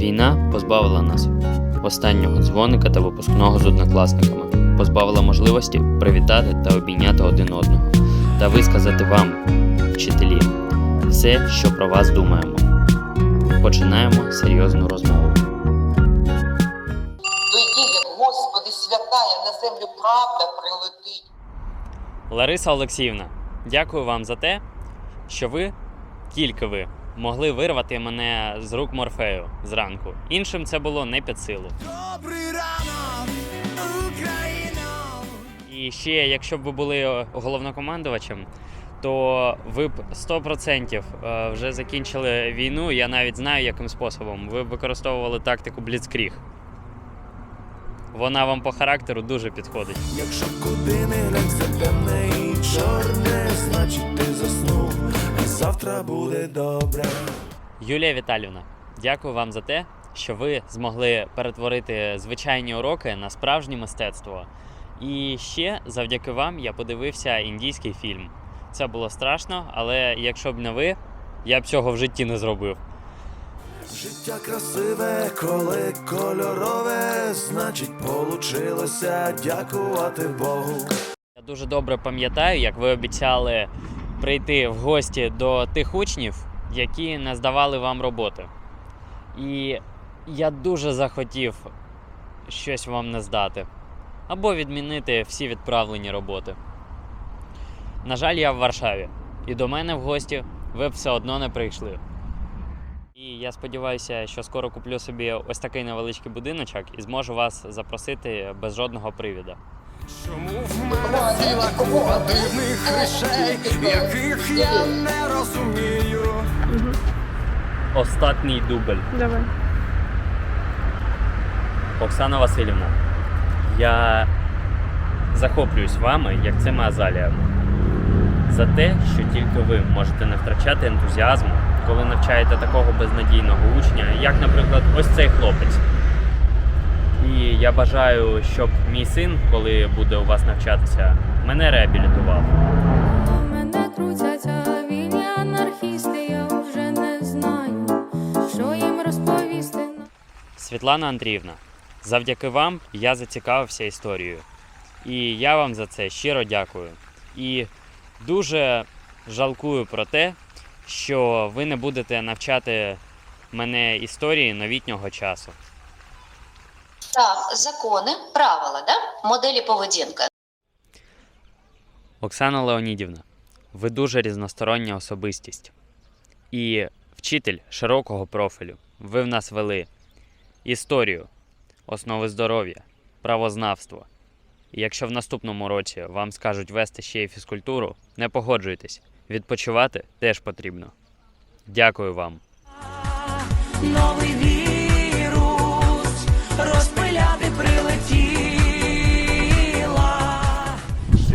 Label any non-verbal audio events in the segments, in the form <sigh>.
Війна позбавила нас останнього дзвоника та випускного з однокласниками, позбавила можливості привітати та обійняти один одного та висказати вам, вчителі, все, що про вас думаємо. Починаємо серйозну розмову. Тоді, як Господи святая, на землю правда прилетить. Лариса Олексіївна, дякую вам за те, що ви, тільки ви, могли вирвати мене з рук Морфею зранку. Іншим це було не під силу. Добрий ранок, Україно! І ще, якщо б ви були головнокомандувачем, то ви б 100% е, вже закінчили війну. Я навіть знаю, яким способом. Ви б використовували тактику Бліцкріг. Вона вам по характеру дуже підходить. Якщо куди не все темне і чорне, значить буде добре. Юлія Віталівна, дякую вам за те, що ви змогли перетворити звичайні уроки на справжнє мистецтво. І ще завдяки вам я подивився індійський фільм. Це було страшно, але якщо б не ви, я б цього в житті не зробив. Життя красиве, коли кольорове, значить получилося дякувати Богу. Я дуже добре пам'ятаю, як ви обіцяли прийти в гості до тих учнів, які не здавали вам роботи. І я дуже захотів щось вам не здати або відмінити всі відправлені роботи. На жаль, я в Варшаві, і до мене в гості ви б все одно не прийшли. І я сподіваюся, що скоро куплю собі ось такий невеличкий будиночок і зможу вас запросити без жодного привіда. Чому в мене ціла купа дивних речей, яких я не розумію? Остатній дубль. Давай. Оксана Васильівна, я захоплююсь вами, як цими азаліями. За те, що тільки ви можете не втрачати ентузіазму, коли навчаєте такого безнадійного учня, як, наприклад, ось цей хлопець. Я бажаю, щоб мій син, коли буде у вас навчатися, мене реабілітував. Мене крутяться вільні анархісти, я вже не знаю, що їм розповісти. Світлана Андріївна, завдяки вам я зацікавився історією. І я вам за це щиро дякую. І дуже жалкую про те, що ви не будете навчати мене історії новітнього часу. Так, закони, правила, да? моделі поведінки. Оксана Леонідівна, ви дуже різностороння особистість і вчитель широкого профілю. Ви в нас вели історію, основи здоров'я, правознавство. І якщо в наступному році вам скажуть вести ще й фізкультуру, не погоджуйтесь. Відпочивати теж потрібно. Дякую вам. Новий вірус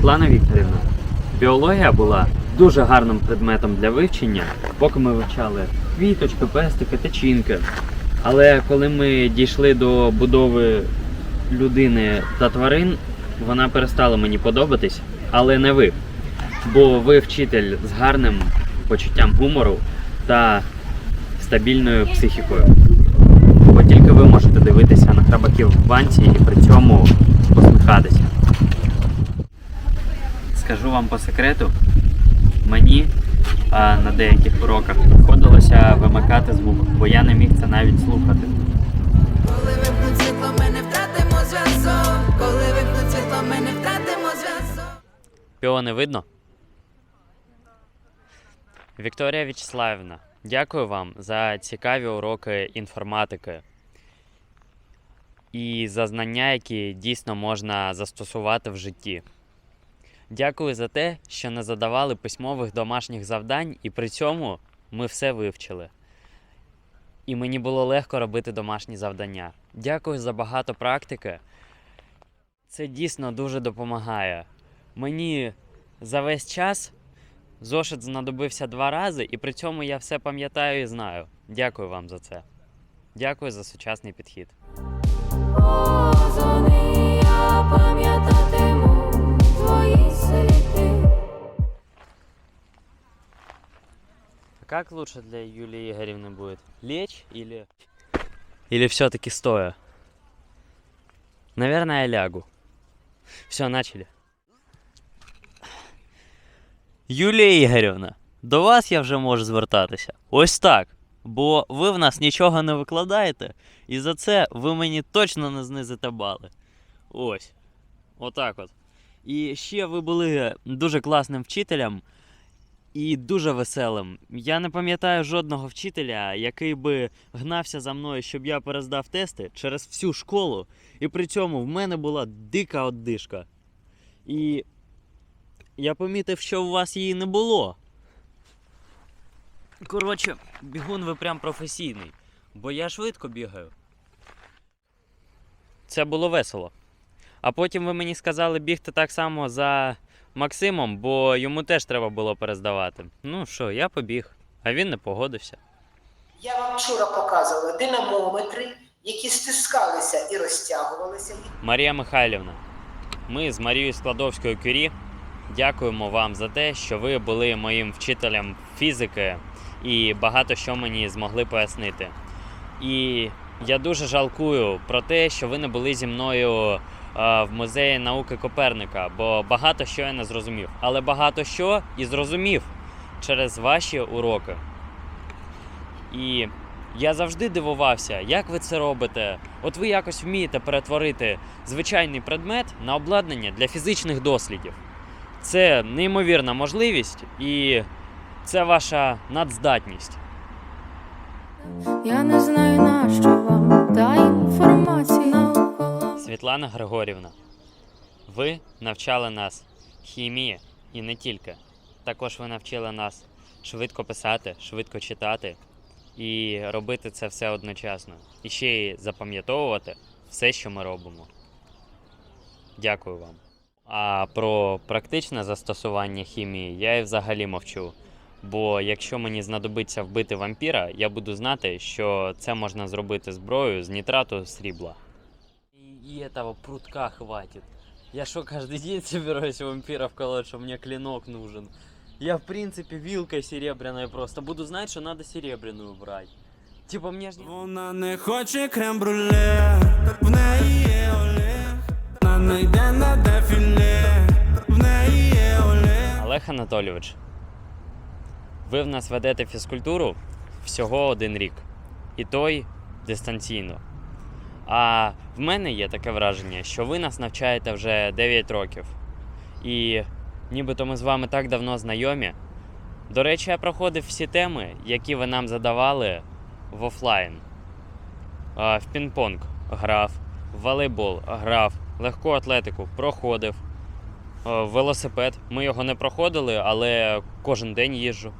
Світлана Вікторівна, біологія була дуже гарним предметом для вивчення, поки ми вивчали квіточки, пестики, течінки. Але коли ми дійшли до будови людини та тварин, вона перестала мені подобатись, але не ви. Бо ви вчитель з гарним почуттям гумору та стабільною психікою. Бо тільки ви можете дивитися на храбаків в банці і при цьому посміхатися. Скажу вам по секрету, мені а, на деяких уроках приходилося вимикати звук, бо я не міг це навіть слухати. Коли вимкнуть світло, ми не втратимо зв'язок. Коли вимкнуть світло, ми не втратимо зв'язок. Піо не видно? Вікторія Вячеславівна, дякую вам за цікаві уроки інформатики і за знання, які дійсно можна застосувати в житті. Дякую за те, що не задавали письмових домашніх завдань, і при цьому ми все вивчили. І мені було легко робити домашні завдання. Дякую за багато практики. Це дійсно дуже допомагає. Мені за весь час зошит знадобився два рази, і при цьому я все пам'ятаю і знаю. Дякую вам за це. Дякую за сучасний підхід. Позвони, я пам'ятатиму твої как лучше для Юлии Игоревны будет? Лечь или... Или все-таки стоя? Наверное, я лягу. Все, начали. Юлія Ігорівна, до вас я вже можу звертатися. Ось так. Бо ви в нас нічого не викладаєте, і за це ви мені точно не знизите бали. Ось. Отак от. І ще ви були дуже класним вчителем і дуже веселим. Я не пам'ятаю жодного вчителя, який би гнався за мною, щоб я перездав тести через всю школу, і при цьому в мене була дика оддишка. І я помітив, що у вас її не було. Коротше, бігун ви прям професійний, бо я швидко бігаю. Це було весело. А потім ви мені сказали бігти так само за Максимом, бо йому теж треба було перездавати. Ну що, я побіг, а він не погодився. Я вам вчора показувала динамометри, які стискалися і розтягувалися. Марія Михайлівна, ми з Марією Складовською Кюрі дякуємо вам за те, що ви були моїм вчителем фізики і багато що мені змогли пояснити. І я дуже жалкую про те, що ви не були зі мною в музеї науки Коперника, бо багато що я не зрозумів. Але багато що і зрозумів через ваші уроки. І я завжди дивувався, як ви це робите. От ви якось вмієте перетворити звичайний предмет на обладнання для фізичних дослідів. Це неймовірна можливість і це ваша надздатність. Я не знаю на що вам та інформація. Світлана Григорівна, ви навчали нас хімії і не тільки. Також ви навчили нас швидко писати, швидко читати і робити це все одночасно. І ще й запам'ятовувати все, що ми робимо. Дякую вам. А про практичне застосування хімії я і взагалі мовчу. Бо якщо мені знадобиться вбити вампіра, я буду знати, що це можна зробити зброєю з нітрату срібла. И, этого прутка хватит. Я что, каждый день <laughs> собираюсь вампиров колоть, что мне клинок нужен? Я, в принципе, вилкой серебряной просто. Буду знать, что надо серебряную брать. Типа, мне ж. Вона не хоче крем-бруле, в неї є Олег, вона не йде на дефіле, в неї є Олег. Олег Анатолійович, ви в нас ведете фізкультуру всього один рік. І той дистанційно. А в мене є таке враження, що ви нас навчаєте вже 9 років. І нібито ми з вами так давно знайомі. До речі, я проходив всі теми, які ви нам задавали в офлайн. В пінг-понг грав, в волейбол грав, легку атлетику проходив. Велосипед. Ми його не проходили, але кожен день їжджу.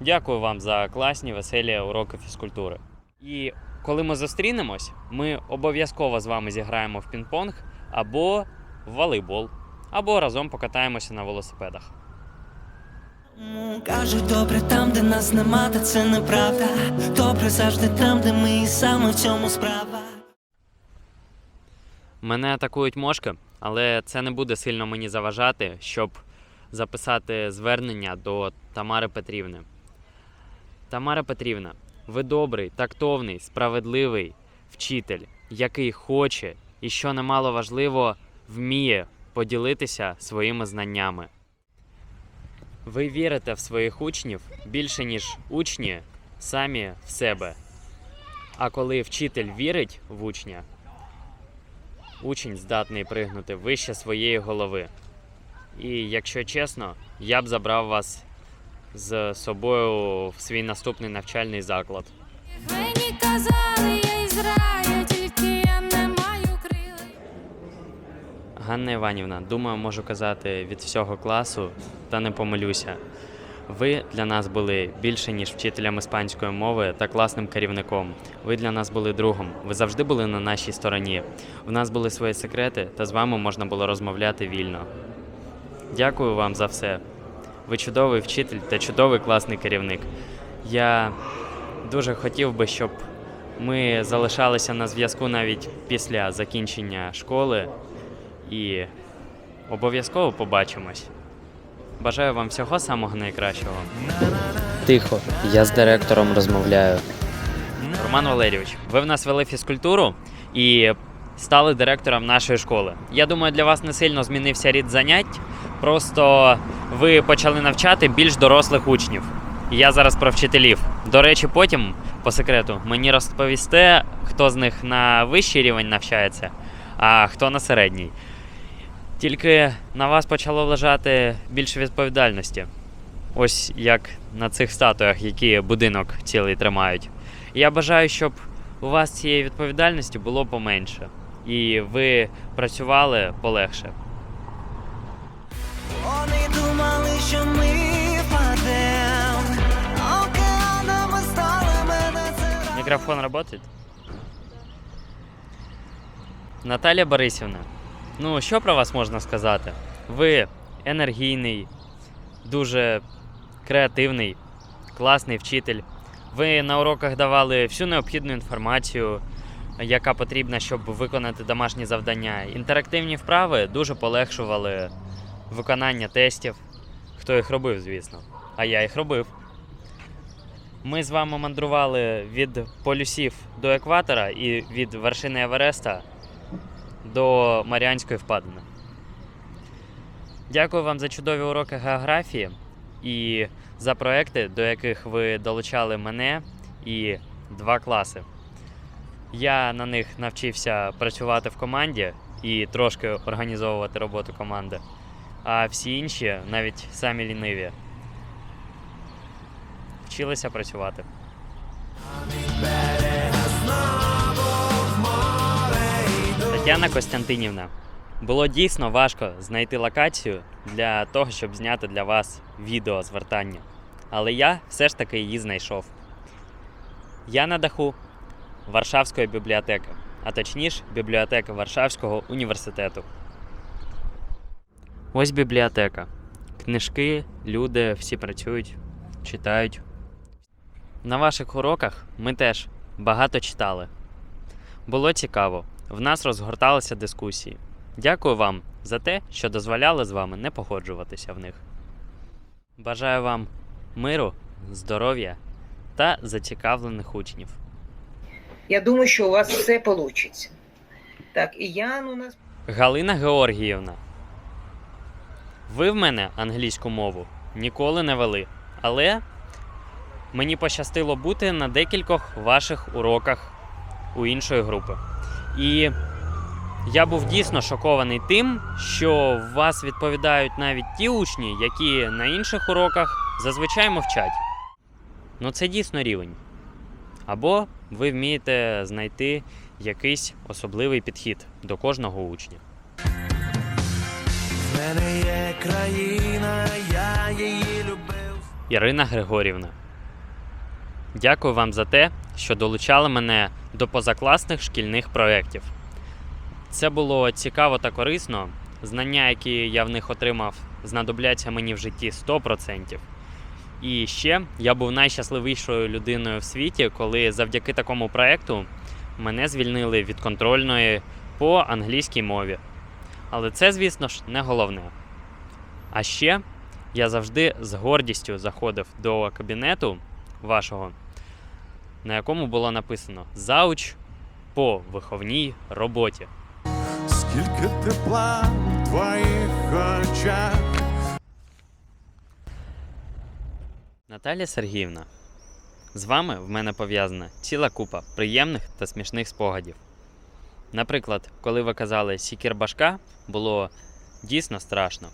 Дякую вам за класні, веселі уроки фізкультури. І коли ми зустрінемось, ми обов'язково з вами зіграємо в пінг-понг або в волейбол, або разом покатаємося на велосипедах. Кажуть, добре там, де нас нема, та це неправда. Добре завжди там, де ми і саме в цьому справа. Мене атакують мошки, але це не буде сильно мені заважати, щоб записати звернення до Тамари Петрівни. Тамара Петрівна, ви добрий, тактовний, справедливий вчитель, який хоче і, що немало важливо, вміє поділитися своїми знаннями. Ви вірите в своїх учнів більше, ніж учні самі в себе. А коли вчитель вірить в учня, учень здатний пригнути вище своєї голови. І якщо чесно, я б забрав вас з собою в свій наступний навчальний заклад. Мені казали, я із раю, тільки я не маю крил. Ганна Іванівна, думаю, можу казати від всього класу, та не помилюся. Ви для нас були більше, ніж вчителем іспанської мови та класним керівником. Ви для нас були другом. Ви завжди були на нашій стороні. В нас були свої секрети, та з вами можна було розмовляти вільно. Дякую вам за все. Ви чудовий вчитель та чудовий класний керівник. Я дуже хотів би, щоб ми залишалися на зв'язку навіть після закінчення школи і обов'язково побачимось. Бажаю вам всього самого найкращого. Тихо, я з директором розмовляю. Роман Валерійович, ви в нас вели фізкультуру і стали директором нашої школи. Я думаю, для вас не сильно змінився рід занять. Просто ви почали навчати більш дорослих учнів. Я зараз про вчителів. До речі, потім, по секрету, мені розповісте, хто з них на вищий рівень навчається, а хто на середній. Тільки на вас почало лежати більше відповідальності. Ось як на цих статуях, які будинок цілий тримають. Я бажаю, щоб у вас цієї відповідальності було поменше, і ви працювали полегше. Мікрофон працює? Наталя Борисівна, ну що про вас можна сказати? Ви енергійний, дуже креативний, класний вчитель. Ви на уроках давали всю необхідну інформацію, яка потрібна, щоб виконати домашні завдання. Інтерактивні вправи дуже полегшували виконання тестів. Хто їх робив, звісно. А я їх робив. Ми з вами мандрували від полюсів до екватора і від вершини Евереста до Маріанської впадини. Дякую вам за чудові уроки географії і за проекти, до яких ви долучали мене і два класи. Я на них навчився працювати в команді і трошки організовувати роботу команди. А всі інші, навіть самі ліниві, вчилися працювати. Тетяна Костянтинівна, було дійсно важко знайти локацію для того, щоб зняти для вас відео звертання. Але я все ж таки її знайшов. Я на даху Варшавської бібліотеки, а точніше бібліотеки Варшавського університету. Ось бібліотека. Книжки, люди всі працюють, читають. На ваших уроках ми теж багато читали. Було цікаво. В нас розгорталися дискусії. Дякую вам за те, що дозволяли з вами не погоджуватися в них. Бажаю вам миру, здоров'я та зацікавлених учнів. Я думаю, що у вас все вийде. Так, і Ян у нас Галина Георгіївна. Ви в мене англійську мову ніколи не вели, але мені пощастило бути на декількох ваших уроках у іншої групи. І я був дійсно шокований тим, що вас відповідають навіть ті учні, які на інших уроках зазвичай мовчать. Ну це дійсно рівень. Або ви вмієте знайти якийсь особливий підхід до кожного учня. Мене є країна, я її любив. Ірина Григорівна. Дякую вам за те, що долучали мене до позакласних шкільних проєктів. Це було цікаво та корисно. Знання, які я в них отримав, знадобляться мені в житті 100%. І ще я був найщасливішою людиною в світі, коли завдяки такому проєкту мене звільнили від контрольної по англійській мові. Але це, звісно ж, не головне. А ще я завжди з гордістю заходив до кабінету вашого, на якому було написано Зауч по виховній роботі. Скільки тепла в твоїх очах. Наталя Сергіївна, з вами в мене пов'язана ціла купа приємних та смішних спогадів. Наприклад, коли ви казали сікір башка, було дійсно страшно.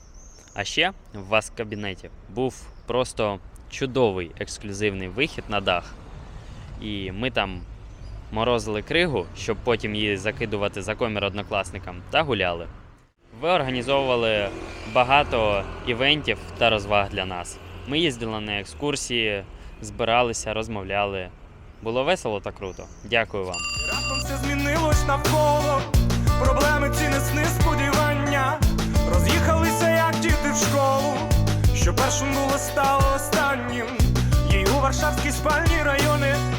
А ще в вас в кабінеті був просто чудовий ексклюзивний вихід на дах. І ми там морозили кригу, щоб потім її закидувати за комір однокласникам, та гуляли. Ви організовували багато івентів та розваг для нас. Ми їздили на екскурсії, збиралися, розмовляли. Було весело та круто. Дякую вам. Раптом все змінилось навколо. Проблеми ці не сни сподівання. Роз'їхалися, як діти в школу. Що першим було стало останнім. Їй у Варшавській спальні райони.